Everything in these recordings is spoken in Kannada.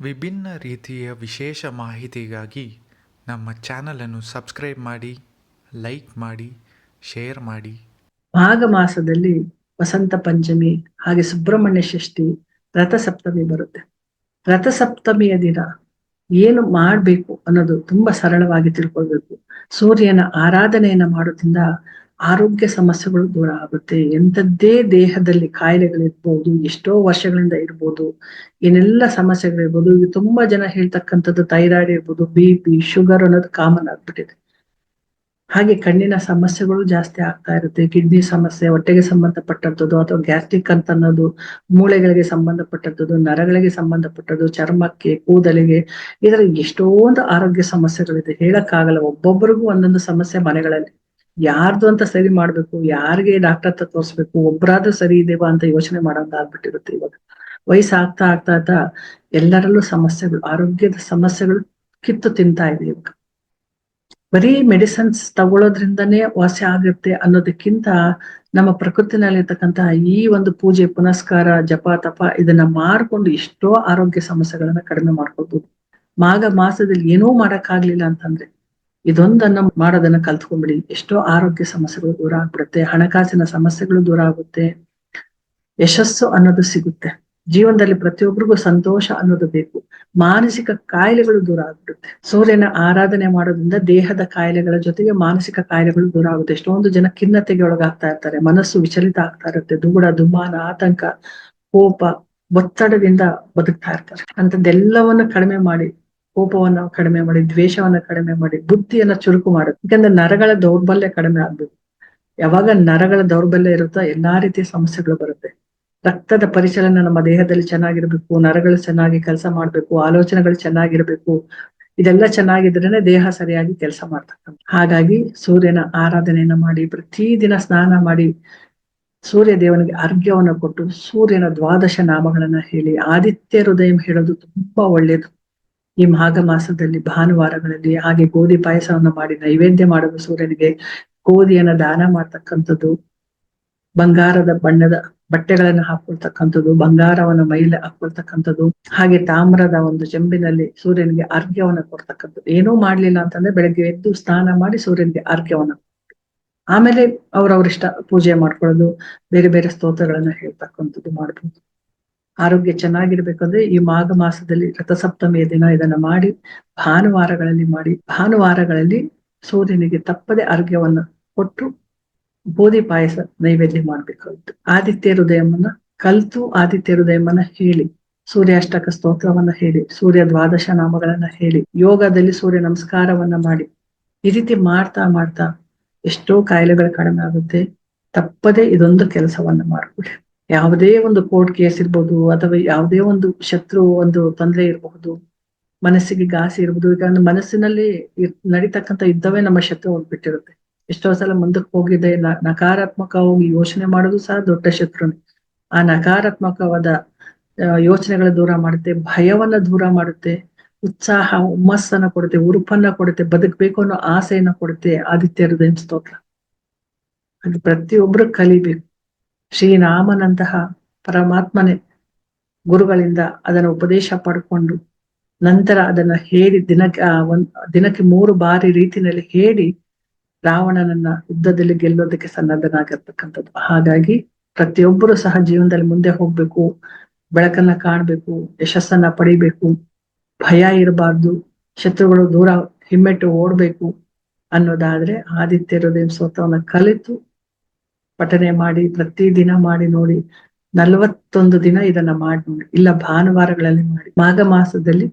ವಿಭಿನ್ನ ರೀತಿಯ ವಿಶೇಷ ಮಾಹಿತಿಗಾಗಿ ನಮ್ಮ ಚಾನಲನ್ನು ಸಬ್ಸ್ಕ್ರೈಬ್ ಮಾಡಿ, ಲೈಕ್ ಮಾಡಿ, ಶೇರ್ ಮಾಡಿ. ಮಾಘ ಮಾಸದಲ್ಲಿ ವಸಂತ ಪಂಚಮಿ ಹಾಗೆ ಸುಬ್ರಹ್ಮಣ್ಯ ಷಷ್ಠಿ ರಥಸಪ್ತಮಿ ಬರುತ್ತೆ. ರಥಸಪ್ತಮಿಯ ದಿನ ಏನು ಮಾಡಬೇಕು ಅನ್ನೋದು ತುಂಬಾ ಸರಳವಾಗಿ ತಿಳ್ಕೊಳ್ಬೇಕು. ಸೂರ್ಯನ ಆರಾಧನೆಯನ್ನ ಮಾಡೋದ್ರಿಂದ ಆರೋಗ್ಯ ಸಮಸ್ಯೆಗಳು ದೂರ ಆಗುತ್ತೆ. ಎಂಥದ್ದೇ ದೇಹದಲ್ಲಿ ಕಾಯಿಲೆಗಳಿರ್ಬೋದು, ಎಷ್ಟೋ ವರ್ಷಗಳಿಂದ ಇರ್ಬೋದು, ಏನೆಲ್ಲ ಸಮಸ್ಯೆಗಳಿರ್ಬೋದು, ಇದು ತುಂಬಾ ಜನ ಹೇಳ್ತಕ್ಕಂಥದ್ದು ಥೈರಾಯ್ಡ್ ಇರ್ಬೋದು ಬಿ ಪಿ ಶುಗರ್ ಅನ್ನೋದು ಕಾಮನ್ ಆಗ್ಬಿಟ್ಟಿದೆ. ಹಾಗೆ ಕಣ್ಣಿನ ಸಮಸ್ಯೆಗಳು ಜಾಸ್ತಿ ಆಗ್ತಾ ಇರುತ್ತೆ. ಕಿಡ್ನಿ ಸಮಸ್ಯೆ, ಹೊಟ್ಟೆಗೆ ಸಂಬಂಧಪಟ್ಟದ್ದು ಅಥವಾ ಗ್ಯಾಸ್ಟ್ರಿಕ್ ಅಂತ ಅನ್ನೋದು ಮೂಳೆಗಳಿಗೆ ಸಂಬಂಧಪಟ್ಟದ್ದು ನರಗಳಿಗೆ ಸಂಬಂಧಪಟ್ಟದ್ದು, ಚರ್ಮಕ್ಕೆ, ಕೂದಲಿಗೆ ಇದರ ಎಷ್ಟೊಂದು ಆರೋಗ್ಯ ಸಮಸ್ಯೆಗಳಿದೆ. ಹೇಳಕ್ಕಾಗಲ್ಲ. ಒಬ್ಬೊಬ್ಬರಿಗೂ ಒಂದೊಂದು ಸಮಸ್ಯೆ ಮನೆಗಳಲ್ಲಿ. ಯಾರ್ದು ಅಂತ ಸರಿ ಮಾಡ್ಬೇಕು, ಯಾರಿಗೆ ಡಾಕ್ಟರ್ ಹತ್ರ ತೋರಿಸ್ಬೇಕು, ಒಬ್ರಾದ್ರೂ ಸರಿ ಇದೇವಾ ಅಂತ ಯೋಚನೆ ಮಾಡೋಂತ ಆಗ್ಬಿಟ್ಟಿರುತ್ತೆ ಇವಾಗ. ವಯಸ್ಸು ಆಗ್ತಾ ಆಗ್ತಾ ಎಲ್ಲರಲ್ಲೂ ಸಮಸ್ಯೆಗಳು, ಆರೋಗ್ಯದ ಸಮಸ್ಯೆಗಳು ಕಿತ್ತು ತಿಂತಾ ಇದೆ ಇವಾಗ. ಬರೀ ಮೆಡಿಸನ್ಸ್ ತಗೊಳ್ಳೋದ್ರಿಂದನೇ ವಾಸಿ ಆಗುತ್ತೆ ಅನ್ನೋದಕ್ಕಿಂತ ನಮ್ಮ ಪ್ರಕೃತಿನಲ್ಲಿರ್ತಕ್ಕಂತಹ ಈ ಒಂದು ಪೂಜೆ, ಪುನಸ್ಕಾರ, ಜಪ, ತಪ ಇದನ್ನ ಮಾಡ್ಕೊಂಡು ಎಷ್ಟೋ ಆರೋಗ್ಯ ಸಮಸ್ಯೆಗಳನ್ನ ಕಡಿಮೆ ಮಾಡ್ಕೊಳ್ಬೋದು. ಮಾಘ ಮಾಸದಲ್ಲಿ ಏನೂ ಮಾಡಕ್ಕಾಗ್ಲಿಲ್ಲ ಅಂತಂದ್ರೆ ಇದೊಂದನ್ನ ಮಾಡೋದನ್ನ ಕಲ್ತ್ಕೊಂಡ್ಬಿಡಿ. ಎಷ್ಟೋ ಆರೋಗ್ಯ ಸಮಸ್ಯೆಗಳು ದೂರ ಆಗ್ಬಿಡುತ್ತೆ ಹಣಕಾಸಿನ ಸಮಸ್ಯೆಗಳು ದೂರ ಆಗುತ್ತೆ ಯಶಸ್ಸು ಅನ್ನೋದು ಸಿಗುತ್ತೆ. ಜೀವನದಲ್ಲಿ ಪ್ರತಿಯೊಬ್ಬರಿಗೂ ಸಂತೋಷ ಅನ್ನೋದು ಬೇಕು. ಮಾನಸಿಕ ಕಾಯಿಲೆಗಳು ದೂರ ಆಗ್ಬಿಡುತ್ತೆ ಸೂರ್ಯನ ಆರಾಧನೆ ಮಾಡೋದ್ರಿಂದ ದೇಹದ ಕಾಯಿಲೆಗಳ ಜೊತೆಗೆ ಮಾನಸಿಕ ಕಾಯಿಲೆಗಳು ದೂರ ಆಗುತ್ತೆ ಎಷ್ಟೊಂದು ಜನ ಖಿನ್ನತೆಗೆ ಒಳಗಾಗ್ತಾ ಇರ್ತಾರೆ. ಮನಸ್ಸು ವಿಚಲಿತ ಆಗ್ತಾ ಇರುತ್ತೆ. ದುಗುಡ ದುಮ್ಮಾನ ಆತಂಕ, ಕೋಪ, ಒತ್ತಡದಿಂದ ಬದುಕ್ತಾ ಇರ್ತಾರೆ. ಅಂತದ್ದೆಲ್ಲವನ್ನ ಕಡಿಮೆ ಮಾಡಿ ಕೋಪವನ್ನ ಕಡಿಮೆ ಮಾಡಿ, ದ್ವೇಷವನ್ನ ಕಡಿಮೆ ಮಾಡಿ, ಬುದ್ಧಿಯನ್ನ ಚುರುಕು ಮಾಡುತ್ತೆ ಯಾಕಂದ್ರೆ ನರಗಳ ದೌರ್ಬಲ್ಯ ಕಡಿಮೆ ಆಗ್ಬೇಕು ಯಾವಾಗ ನರಗಳ ದೌರ್ಬಲ್ಯ ಇರುತ್ತೋ ಎಲ್ಲಾ ರೀತಿಯ ಸಮಸ್ಯೆಗಳು ಬರುತ್ತೆ. ರಕ್ತದ ಪರಿಚಲನೆ ನಮ್ಮ ದೇಹದಲ್ಲಿ ಚೆನ್ನಾಗಿರ್ಬೇಕು, ನರಗಳು ಚೆನ್ನಾಗಿ ಕೆಲಸ ಮಾಡ್ಬೇಕು, ಆಲೋಚನೆಗಳು ಚೆನ್ನಾಗಿರ್ಬೇಕು, ಇದೆಲ್ಲ ಚೆನ್ನಾಗಿದ್ರೇನೆ ದೇಹ ಸರಿಯಾಗಿ ಕೆಲಸ ಮಾಡ್ತಕ್ಕಂಥ. ಹಾಗಾಗಿ ಸೂರ್ಯನ ಆರಾಧನೆಯನ್ನ ಮಾಡಿ, ಪ್ರತಿದಿನ ಸ್ನಾನ ಮಾಡಿ, ಸೂರ್ಯ ದೇವನಿಗೆ ಅರ್ಘ್ಯವನ್ನು ಕೊಟ್ಟು ಸೂರ್ಯನ ದ್ವಾದಶ ನಾಮಗಳನ್ನ ಹೇಳಿ, ಆದಿತ್ಯ ಹೃದಯ ಹೇಳೋದು ತುಂಬಾ ಒಳ್ಳೇದು. ಈ ಮಾಘ ಮಾಸದಲ್ಲಿ ಭಾನುವಾರಗಳಲ್ಲಿ ಹಾಗೆ ಗೋಧಿ ಪಾಯಸವನ್ನ ಮಾಡಿ ನೈವೇದ್ಯ ಮಾಡುವ ಸೂರ್ಯನಿಗೆ ಗೋಧಿಯನ್ನ ದಾನ ಮಾಡ್ತಕ್ಕಂಥದ್ದು, ಬಂಗಾರದ ಬಣ್ಣದ ಬಟ್ಟೆಗಳನ್ನು ಹಾಕೊಳ್ತಕ್ಕಂಥದ್ದು, ಬಂಗಾರವನ್ನು ಮೈಲೆ ಹಾಕೊಳ್ತಕ್ಕಂಥದ್ದು, ಹಾಗೆ ತಾಮ್ರದ ಒಂದು ಚೆಂಬಿನಲ್ಲಿ ಸೂರ್ಯನಿಗೆ ಅರ್ಘ್ಯವನ್ನು ಕೊಡ್ತಕ್ಕಂಥದ್ದು. ಏನೂ ಮಾಡ್ಲಿಲ್ಲ ಅಂತಂದ್ರೆ ಬೆಳಗ್ಗೆ ಎದ್ದು ಸ್ನಾನ ಮಾಡಿ ಸೂರ್ಯನಿಗೆ ಅರ್ಘ್ಯವನ್ನು ಆಮೇಲೆ ಅವ್ರವ್ರಿಷ್ಟ ಪೂಜೆ ಮಾಡ್ಕೊಳ್ಳೋದು, ಬೇರೆ ಬೇರೆ ಸ್ತೋತ್ರಗಳನ್ನ ಹೇಳ್ತಕ್ಕಂಥದ್ದು ಮಾಡ್ಬೋದು. ಆರೋಗ್ಯ ಚೆನ್ನಾಗಿರ್ಬೇಕಂದ್ರೆ ಈ ಮಾಘ ಮಾಸದಲ್ಲಿ ರಥಸಪ್ತಮಿಯ ದಿನ ಇದನ್ನ ಮಾಡಿ, ಭಾನುವಾರಗಳಲ್ಲಿ ಮಾಡಿ, ಭಾನುವಾರಗಳಲ್ಲಿ ಸೂರ್ಯನಿಗೆ ತಪ್ಪದೆ ಆರೋಗ್ಯವನ್ನು ಕೊಟ್ಟು ಬೋಧಿ ಪಾಯಸ ನೈವೇದ್ಯ ಮಾಡ್ಬೇಕಾಗುತ್ತೆ. ಆದಿತ್ಯ ಹೃದಯವನ್ನ ಕಲ್ತು ಆದಿತ್ಯ ಹೃದಯವನ್ನ ಹೇಳಿ, ಸೂರ್ಯಾಷ್ಟಕ ಸ್ತೋತ್ರವನ್ನ ಹೇಳಿ, ಸೂರ್ಯ ದ್ವಾದಶ ನಾಮಗಳನ್ನ ಹೇಳಿ, ಯೋಗದಲ್ಲಿ ಸೂರ್ಯ ನಮಸ್ಕಾರವನ್ನ ಮಾಡಿ, ಈ ರೀತಿ ಮಾಡ್ತಾ ಮಾಡ್ತಾ ಎಷ್ಟೋ ಕಾಯಿಲೆಗಳು ಕಡಿಮೆ ಆಗುತ್ತೆ. ತಪ್ಪದೆ ಇದೊಂದು ಕೆಲಸವನ್ನ ಮಾಡ್ಬಿಡಿ ಯಾವುದೇ ಒಂದು ಕೋರ್ಟ್ ಕೇಸ್ ಇರ್ಬೋದು ಅಥವಾ ಯಾವುದೇ ಒಂದು ಶತ್ರು ಒಂದು ತೊಂದರೆ ಇರಬಹುದು ಮನಸ್ಸಿಗೆ ಗಾಸಿ ಇರ್ಬೋದು, ಈಗ ಮನಸ್ಸಿನಲ್ಲಿ ನಡೀತಕ್ಕಂಥ ಯುದ್ಧವೇ ನಮ್ಮ ಶತ್ರು ಹೋಗ್ಬಿಟ್ಟಿರುತ್ತೆ ಎಷ್ಟೋ ಸಲ ಮುಂದಕ್ಕೆ ಹೋಗಿದೆ ನಕಾರಾತ್ಮಕವಾಗಿ ಯೋಚನೆ ಮಾಡೋದು ಸಹ ದೊಡ್ಡ ಶತ್ರುನೇ. ಆ ನಕಾರಾತ್ಮಕವಾದ ಯೋಚನೆಗಳ ದೂರ ಮಾಡುತ್ತೆ, ಭಯವನ್ನ ದೂರ ಮಾಡುತ್ತೆ, ಉತ್ಸಾಹ, ಹುಮ್ಮಸ್ಸನ್ನ ಕೊಡುತ್ತೆ, ಉರುಪನ್ನ ಕೊಡುತ್ತೆ, ಬದುಕ್ಬೇಕು ಅನ್ನೋ ಆಸೆಯನ್ನ ಕೊಡುತ್ತೆ ಆದಿತ್ಯ ಹೃದಯ ಸ್ತೋತ್ರ. ಅದು ಪ್ರತಿಯೊಬ್ರು ಕಲಿಬೇಕು. ಶ್ರೀರಾಮನಂತಹ ಪರಮಾತ್ಮನೆ ಗುರುಗಳಿಂದ ಅದನ್ನ ಉಪದೇಶ ಪಡ್ಕೊಂಡು ನಂತರ ಅದನ್ನ ಹೇಳಿ ದಿನಕ್ಕೆ ದಿನಕ್ಕೆ ಮೂರು ಬಾರಿ ರೀತಿನಲ್ಲಿ ಹೇಳಿ ರಾವಣನನ್ನ ಯುದ್ಧದಲ್ಲಿ ಗೆಲ್ಲೋದಕ್ಕೆ ಸನ್ನದ್ಧನಾಗಿರ್ತಕ್ಕಂಥದ್ದು. ಹಾಗಾಗಿ ಪ್ರತಿಯೊಬ್ಬರು ಸಹ ಜೀವನದಲ್ಲಿ ಮುಂದೆ ಹೋಗ್ಬೇಕು, ಬೆಳಕನ್ನ ಕಾಣ್ಬೇಕು, ಯಶಸ್ಸನ್ನ ಪಡಿಬೇಕು, ಭಯ ಇರಬಾರ್ದು, ಶತ್ರುಗಳು ದೂರ ಹಿಮ್ಮೆಟ್ಟು ಓಡ್ಬೇಕು ಅನ್ನೋದಾದ್ರೆ ಆದಿತ್ಯ ಹೃದಯ ಸ್ತೋತ್ರವನ್ನ ಕಲಿತು ಪಠನೆ ಮಾಡಿ ಪ್ರತಿ ದಿನ ಮಾಡಿ ನೋಡಿ ನಲವತ್ತೊಂದು ದಿನ ಇದನ್ನ ಮಾಡಿ ನೋಡಿ. ಇಲ್ಲ ಭಾನುವಾರಗಳಲ್ಲಿ ಮಾಡಿ. ಮಾಘ ಮಾಸದಲ್ಲಿ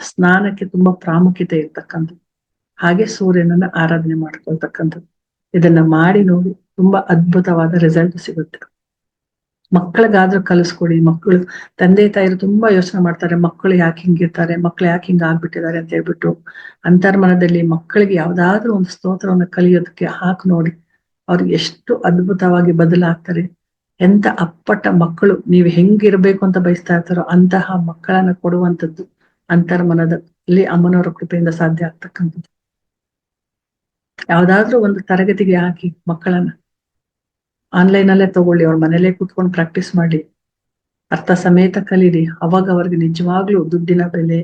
ಸ್ನಾನಕ್ಕೆ ತುಂಬಾ ಪ್ರಾಮುಖ್ಯತೆ ಇರ್ತಕ್ಕಂಥದ್ದು. ಹಾಗೆ ಸೂರ್ಯನನ್ನ ಆರಾಧನೆ ಮಾಡ್ಕೊಳ್ತಕ್ಕಂಥದ್ದು. ಇದನ್ನ ಮಾಡಿ ನೋಡಿ ತುಂಬಾ ಅದ್ಭುತವಾದ ರಿಸಲ್ಟ್ ಸಿಗುತ್ತೆ. ಮಕ್ಕಳಿಗಾದ್ರೂ ಕಲಿಸ್ಕೊಡಿ. ಮಕ್ಕಳು, ತಂದೆ ತಾಯಿರು ತುಂಬಾ ಯೋಚನೆ ಮಾಡ್ತಾರೆ. ಮಕ್ಕಳು ಯಾಕೆ ಹಿಂಗಿರ್ತಾರೆ ಮಕ್ಕಳು ಯಾಕೆ ಹಿಂಗ ಆಗ್ಬಿಟ್ಟಿದ್ದಾರೆ ಅಂತ ಹೇಳ್ಬಿಟ್ಟು. ಅಂತರ್ಮನದಲ್ಲಿ ಮಕ್ಕಳಿಗೆ ಯಾವ್ದಾದ್ರು ಒಂದು ಸ್ತೋತ್ರವನ್ನ ಕಲಿಯೋದಕ್ಕೆ ಹಾಕಿ ನೋಡಿ. ಅವ್ರಿಗೆ ಎಷ್ಟು ಅದ್ಭುತವಾಗಿ ಬದಲಾಗ್ತಾರೆ. ಎಂತ ಅಪ್ಪಟ ಮಕ್ಕಳು, ನೀವು ಹೆಂಗಿರ್ಬೇಕು ಅಂತ ಬಯಸ್ತಾ ಇರ್ತಾರೋ ಅಂತಹ ಮಕ್ಕಳನ್ನ ಕೊಡುವಂಥದ್ದು ಅಂತರ್ಮನದಲ್ಲಿ ಅಮ್ಮನವರ ಕೃಪೆಯಿಂದ ಸಾಧ್ಯ ಆಗ್ತಕ್ಕಂಥದ್ದು. ಯಾವ್ದಾದ್ರೂ ಒಂದು ತರಗತಿಗೆ ಹಾಕಿ ಮಕ್ಕಳನ್ನ ಆನ್ಲೈನ್ ಅಲ್ಲೇ ತಗೊಳ್ಳಿ, ಅವ್ರ ಮನೇಲೆ ಕೂತ್ಕೊಂಡು ಪ್ರಾಕ್ಟೀಸ್ ಮಾಡಿ ಅರ್ಥ ಸಮೇತ ಕಲೀರಿ ಅವಾಗ ಅವ್ರಿಗೆ ನಿಜವಾಗ್ಲೂ ದುಡ್ಡಿನ ಬೆಲೆ,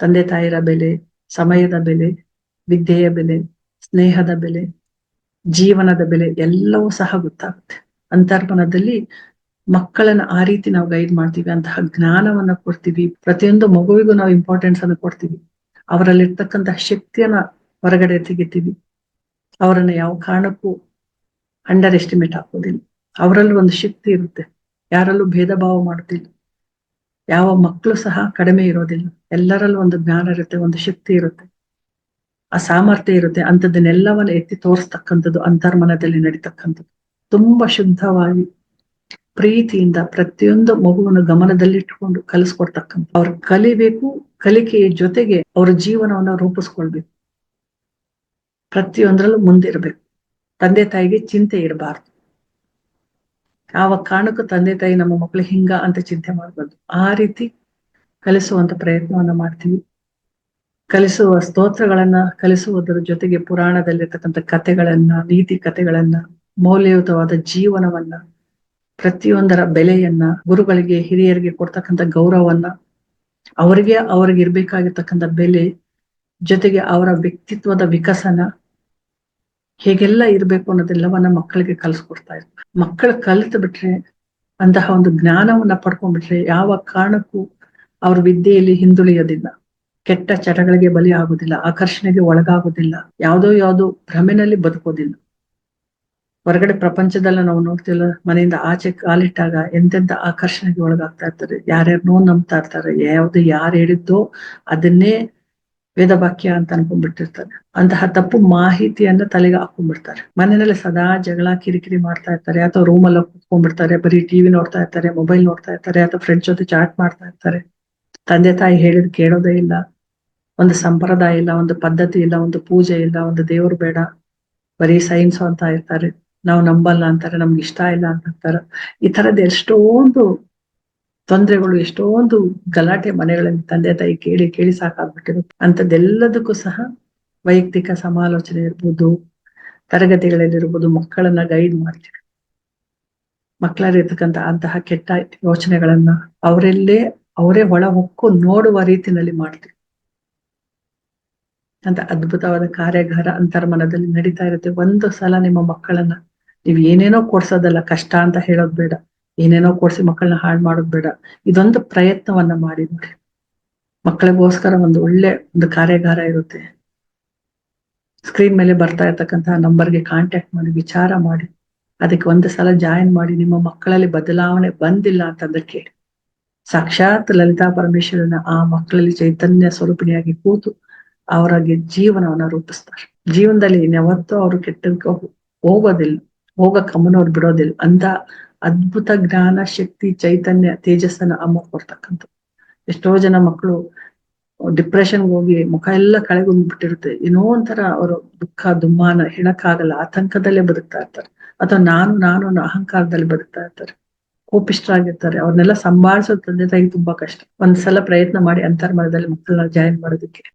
ತಂದೆ ತಾಯಿರ ಬೆಲೆ, ಸಮಯದ ಬೆಲೆ, ವಿದ್ಯೆಯ ಬೆಲೆ, ಸ್ನೇಹದ ಬೆಲೆ ಜೀವನದ ಬೆಲೆ ಎಲ್ಲವೂ ಸಹ ಗೊತ್ತಾಗುತ್ತೆ. ಅಂತರ್ಮನದಲ್ಲಿ ಮಕ್ಕಳನ್ನ ಆ ರೀತಿ ನಾವು ಗೈಡ್ ಮಾಡ್ತೀವಿ, ಅಂತಹ ಜ್ಞಾನವನ್ನ ಕೊಡ್ತೀವಿ. ಪ್ರತಿಯೊಂದು ಮಗುವಿಗೂ ನಾವು ಇಂಪಾರ್ಟೆನ್ಸ್ ಅನ್ನು ಕೊಡ್ತೀವಿ. ಅವರಲ್ಲಿರ್ತಕ್ಕಂತಹ ಶಕ್ತಿಯನ್ನ ಹೊರಗಡೆ ತೆಗಿತೀವಿ. ಅವರನ್ನ ಯಾವ ಕಾರಣಕ್ಕೂ ಅಂಡರ್ ಎಸ್ಟಿಮೇಟ್ ಹಾಕೋದಿಲ್ಲ. ಅವರಲ್ಲಿ ಒಂದು ಶಕ್ತಿ ಇರುತ್ತೆ. ಯಾರಲ್ಲೂ ಭೇದ ಭಾವ ಮಾಡುತ್ತಿಲ್ಲ ಯಾವ ಮಕ್ಕಳು ಸಹ ಕಡಿಮೆ ಇರೋದಿಲ್ಲ. ಎಲ್ಲರಲ್ಲೂ ಒಂದು ಜ್ಞಾನ ಇರುತ್ತೆ, ಒಂದು ಶಕ್ತಿ ಇರುತ್ತೆ. ಆ ಸಾಮರ್ಥ್ಯ ಇರುತ್ತೆ. ಅಂಥದ್ದನ್ನೆಲ್ಲವನ್ನ ಎತ್ತಿ ತೋರಿಸ್ತಕ್ಕಂಥದ್ದು ಅಂತರ್ಮನದಲ್ಲಿ ನಡೀತಕ್ಕಂಥದ್ದು. ತುಂಬಾ ಶುದ್ಧವಾಗಿ ಪ್ರೀತಿಯಿಂದ ಪ್ರತಿಯೊಂದು ಮಗುವನ್ನು ಗಮನದಲ್ಲಿಟ್ಟುಕೊಂಡು ಕಲಿಸ್ಕೊಡ್ತಕ್ಕಂಥ ಅವ್ರು ಕಲಿಬೇಕು, ಕಲಿಕೆಯ ಜೊತೆಗೆ ಅವ್ರ ಜೀವನವನ್ನ ರೂಪಿಸ್ಕೊಳ್ಬೇಕು. ಪ್ರತಿಯೊಂದರಲ್ಲೂ ಮುಂದಿರ್ಬೇಕು ತಂದೆ ತಾಯಿಗೆ ಚಿಂತೆ ಇರಬಾರ್ದು. ಯಾವ ಕಾರಣಕ್ಕೂ ತಂದೆ ತಾಯಿ ನಮ್ಮ ಮಕ್ಕಳು ಹಿಂಗ ಅಂತ ಚಿಂತೆ ಮಾಡಬಾರ್ದು. ಆ ರೀತಿ ಕಲಿಸುವಂತ ಪ್ರಯತ್ನವನ್ನ ಮಾಡ್ತೀವಿ. ಕಲಿಸುವ ಸ್ತೋತ್ರಗಳನ್ನ, ಕಲಿಸುವುದರ ಜೊತೆಗೆ ಪುರಾಣದಲ್ಲಿರ್ತಕ್ಕಂಥ ಕಥೆಗಳನ್ನ, ನೀತಿ ಕಥೆಗಳನ್ನ, ಮೌಲ್ಯಯುತವಾದ ಜೀವನವನ್ನ, ಪ್ರತಿಯೊಂದರ ಬೆಲೆಯನ್ನ, ಗುರುಗಳಿಗೆ, ಹಿರಿಯರಿಗೆ ಕೊಡ್ತಕ್ಕಂಥ ಗೌರವವನ್ನ, ಅವರಿಗೆ ಅವ್ರಿಗೆ ಇರ್ಬೇಕಾಗಿರ್ತಕ್ಕಂಥ ಬೆಲೆ, ಜೊತೆಗೆ ಅವರ ವ್ಯಕ್ತಿತ್ವದ ವಿಕಸನ, ಹೇಗೆಲ್ಲ ಇರ್ಬೇಕು ಅನ್ನೋದೆಲ್ಲವನ್ನ ಮಕ್ಕಳಿಗೆ ಕಲಿಸ್ಕೊಡ್ತಾ ಇರ್ತಾರೆ ಮಕ್ಕಳು ಕಲಿತು ಬಿಟ್ರೆ, ಅಂತಹ ಒಂದು ಜ್ಞಾನವನ್ನ ಪಡ್ಕೊಂಡ್ಬಿಟ್ರೆ ಯಾವ ಕಾರಣಕ್ಕೂ ಅವ್ರ ವಿದ್ಯೆಯಲ್ಲಿ ಹಿಂದುಳಿಯೋದಿಲ್ಲ. ಕೆಟ್ಟ ಚಟಗಳಿಗೆ ಬಲಿ ಆಗುದಿಲ್ಲ, ಆಕರ್ಷಣೆಗೆ ಒಳಗಾಗುದಿಲ್ಲ, ಯಾವುದೋ ಯಾವುದೋ ಭ್ರಮೆನಲ್ಲಿ ಬದುಕೋದಿಲ್ಲ. ಹೊರಗಡೆ ಪ್ರಪಂಚದಲ್ಲ ನಾವು ನೋಡ್ತಿಲ್ಲ ಮನೆಯಿಂದ ಆಚೆ ಕಾಲಿಟ್ಟಾಗ ಎಂತೆಂತ ಆಕರ್ಷಣೆಗೆ ಒಳಗಾಗ್ತಾ ಇರ್ತಾರೆ, ಯಾರ್ಯಾರನೋ ನಂಬ್ತಾ ಇರ್ತಾರೆ, ಯಾವ್ದು ಯಾರು ಹೇಳಿದ್ದೋ ಅದನ್ನೇ ವೇದವಾಕ್ಯ ಅಂತ ಅನ್ಕೊಂಡ್ಬಿಟ್ಟಿರ್ತಾರೆ. ಅಂತಹ ತಪ್ಪು ಮಾಹಿತಿಯನ್ನ ತಲೆಗೆ ಹಾಕೊಂಡ್ಬಿಡ್ತಾರೆ. ಮನೆಯಲ್ಲಿ ಸದಾ ಜಗಳ, ಕಿರಿಕಿರಿ ಮಾಡ್ತಾ ಇರ್ತಾರೆ, ಅಥವಾ ರೂಮಲ್ಲಿ ಕೂತ್ಕೊಂಡ್ಬಿಡ್ತಾರೆ, ಬರೀ ಟಿವಿ ನೋಡ್ತಾ ಇರ್ತಾರೆ ಮೊಬೈಲ್ ನೋಡ್ತಾ ಇರ್ತಾರೆ, ಅಥವಾ ಫ್ರೆಂಡ್ಸ್ ಜೊತೆ ಚಾಟ್ ಮಾಡ್ತಾ ಇರ್ತಾರೆ. ತಂದೆ ತಾಯಿ ಹೇಳಿದ್ ಕೇಳೋದೇ ಇಲ್ಲ ಒಂದು ಸಂಪ್ರದಾಯ ಇಲ್ಲ, ಒಂದು ಪದ್ಧತಿ ಇಲ್ಲ, ಒಂದು ಪೂಜೆ ಇಲ್ಲ, ಒಂದು ದೇವ್ರು ಬೇಡ. ಬರೀ ಸೈನ್ಸ್ ಅಂತ ಇರ್ತಾರೆ ನಾವು ನಂಬಲ್ಲ ಅಂತಾರೆ, ನಮ್ಗೆ ಇಷ್ಟ ಇಲ್ಲ ಅಂತ ಅಂತಾರೆ. ಈ ತರದ ಎಷ್ಟೊಂದು ತೊಂದರೆಗಳು, ಎಷ್ಟೊಂದು ಗಲಾಟೆ ಮನೆಗಳಲ್ಲಿ ತಂದೆ, ತಾಯಿ ಕೇಳಿ ಕೇಳಿ ಸಾಕಾಗ್ಬಿಟ್ಟಿರುತ್ತೆ. ಅಂತದ್ದೆಲ್ಲದಕ್ಕೂ ಸಹ ವೈಯಕ್ತಿಕ ಸಮಾಲೋಚನೆ ಇರ್ಬೋದು, ತರಗತಿಗಳಲ್ಲಿರ್ಬೋದು, ಮಕ್ಕಳನ್ನ ಗೈಡ್ ಮಾಡ್ತೀವಿ. ಮಕ್ಕಳಲ್ಲಿರ್ತಕ್ಕಂಥ ಅಂತಹ ಕೆಟ್ಟ ಯೋಚನೆಗಳನ್ನ ಅವರಲ್ಲೇ, ಅವರೇ ಒಳ ಹೊಕ್ಕು ನೋಡುವ ರೀತಿನಲ್ಲಿ ಮಾಡ್ತೀವಿ. ಅಂತ ಅದ್ಭುತವಾದ ಕಾರ್ಯಾಗಾರ ಅಂತರ್ಮನದಲ್ಲಿ ನಡೀತಾ ಇರುತ್ತೆ. ಒಂದು ಸಲ ನಿಮ್ಮ ಮಕ್ಕಳನ್ನ ನೀವ್ ಏನೇನೋ ಕೊಡ್ಸೋದಲ್ಲ, ಕಷ್ಟ ಅಂತ ಹೇಳೋದ್ ಬೇಡ. ಏನೇನೋ ಕೊಡ್ಸಿ ಮಕ್ಕಳನ್ನ ಹಾಳು ಮಾಡೋದ್ ಬೇಡ. ಇದೊಂದು ಪ್ರಯತ್ನವನ್ನ ಮಾಡಿ ನೋಡಿ ಮಕ್ಕಳಿಗೋಸ್ಕರ ಒಂದು ಒಳ್ಳೆ ಒಂದು ಕಾರ್ಯಾಗಾರ ಇರುತ್ತೆ. ಸ್ಕ್ರೀನ್ ಮೇಲೆ ಬರ್ತಾ ಇರ್ತಕ್ಕಂತಹ ನಂಬರ್ಗೆ ಕಾಂಟ್ಯಾಕ್ಟ್ ಮಾಡಿ, ವಿಚಾರ ಮಾಡಿ. ಅದಕ್ಕೆ ಒಂದು ಸಲ ಜಾಯಿನ್ ಮಾಡಿ, ನಿಮ್ಮ ಮಕ್ಕಳಲ್ಲಿ ಬದಲಾವಣೆ ಬಂದಿಲ್ಲ ಅಂತಂದ್ರೆ ಕೇಳಿ. ಸಾಕ್ಷಾತ್ ಲಲಿತಾ ಪರಮೇಶ್ವರನ ಆ ಮಕ್ಕಳಲ್ಲಿ ಚೈತನ್ಯ ಸ್ವರೂಪಿಣಿಯಾಗಿ ಕೂತು ಅವರಿಗೆ ಜೀವನವನ್ನ ರೂಪಿಸ್ತಾರೆ. ಜೀವನದಲ್ಲಿ ಯಾವತ್ತೂ ಅವರು ಕೆಟ್ಟಕ್ಕೆ ಹೋಗೋದಿಲ್ಲ, ಹೋಗಕ್ ಅಮ್ಮನವ್ರು ಬಿಡೋದಿಲ್ಲ. ಅಂತ ಅದ್ಭುತ ಜ್ಞಾನ, ಶಕ್ತಿ, ಚೈತನ್ಯ, ತೇಜಸ್ಸನ್ನ ಅಮ್ಮ ಕೊಡ್ತಕ್ಕಂಥ ಎಷ್ಟೋ ಜನ ಮಕ್ಕಳು ಡಿಪ್ರೆಷನ್ಗೆ ಹೋಗಿ ಮುಖ ಎಲ್ಲ ಕಳೆಗೊಂಡ್ಬಿಟ್ಟಿರುತ್ತೆ ಏನೋ ಒಂಥರ ಅವರು ದುಃಖ, ದುಮ್ಮಾನ ಹೇಳಕ್ಕಾಗಲ್ಲ ಆತಂಕದಲ್ಲೇ ಬದುಕ್ತಾ ಇರ್ತಾರೆ. ಅಥವಾ ನಾನು ನಾನು ಅಹಂಕಾರದಲ್ಲಿ ಬದುಕ್ತಾ ಇರ್ತಾರೆ. ಕೋಪಿಷ್ಟರಾಗಿರ್ತಾರೆ ಅವ್ರನ್ನೆಲ್ಲ ಸಂಭಾಳಿಸೋ ತಂದೆ ತಾಯಿ ತುಂಬಾ ಕಷ್ಟ. ಒಂದ್ಸಲ ಪ್ರಯತ್ನ ಮಾಡಿ ಅಂತರ್ಮನದಲ್ಲಿ ಮಕ್ಕಳನ್ನ ಜಾಯಿನ್ ಮಾಡೋದಕ್ಕೆ.